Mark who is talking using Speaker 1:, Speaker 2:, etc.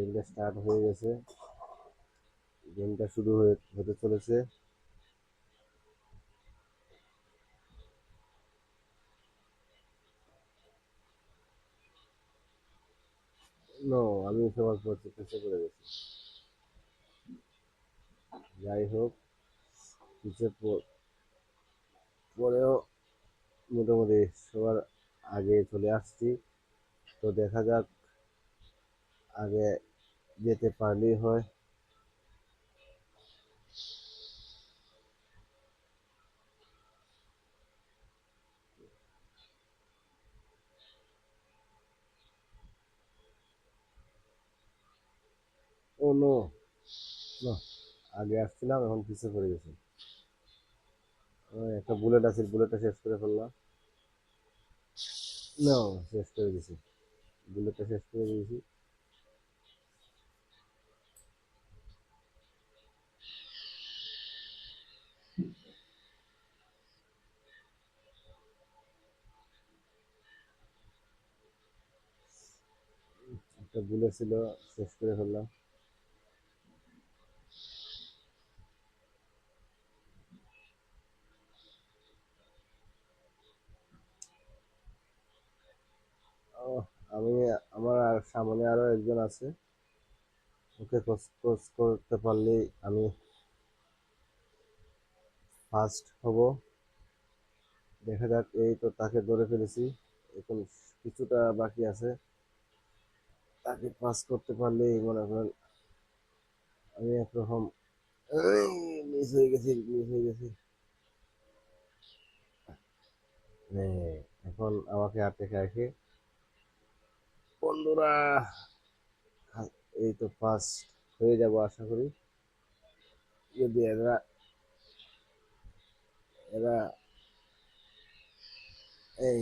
Speaker 1: গেমটা স্টার্ট হয়ে গেছে। গেমটা শুরু হয়ে, হতে চলেছে। আমি সবার পর চেষ্টা করে গেছি যাই হোক পরেও মোটামুটি সবার আগে চলে আসছি। তো দেখা যাক আগে যেতে পারলেই হয়। Oh, no. আগে আসছিলাম, এখন পিছে পড়ে গেছি। একটা বুলেট আছে বুলেটটা শেষ করে ফেললাম। না, শেষ করে দিয়েছি বুলেটটা শেষ করে দিয়েছি একটা বুলেট ছিল শেষ করে ফেললাম। আমি, আমার আর সামনে আরও একজন আছে। ওকে ক্রস ক্রস করতে পারলেই আমি ফার্স্ট হব। দেখা যাক, এই তো তাকে ধরে ফেলেছি। এখন কিছুটা বাকি আছে। তাকে পাস করতে পারলেই মনে করেন আমি একরকম মিস হয়ে গেছি মিস হয়ে গেছি। হ্যাঁ, এখন আমাকে হাতে রাখে বন্ধুরা এই তো ফার্স্ট হয়ে যাব আশা করি। যদি এরা এরা এই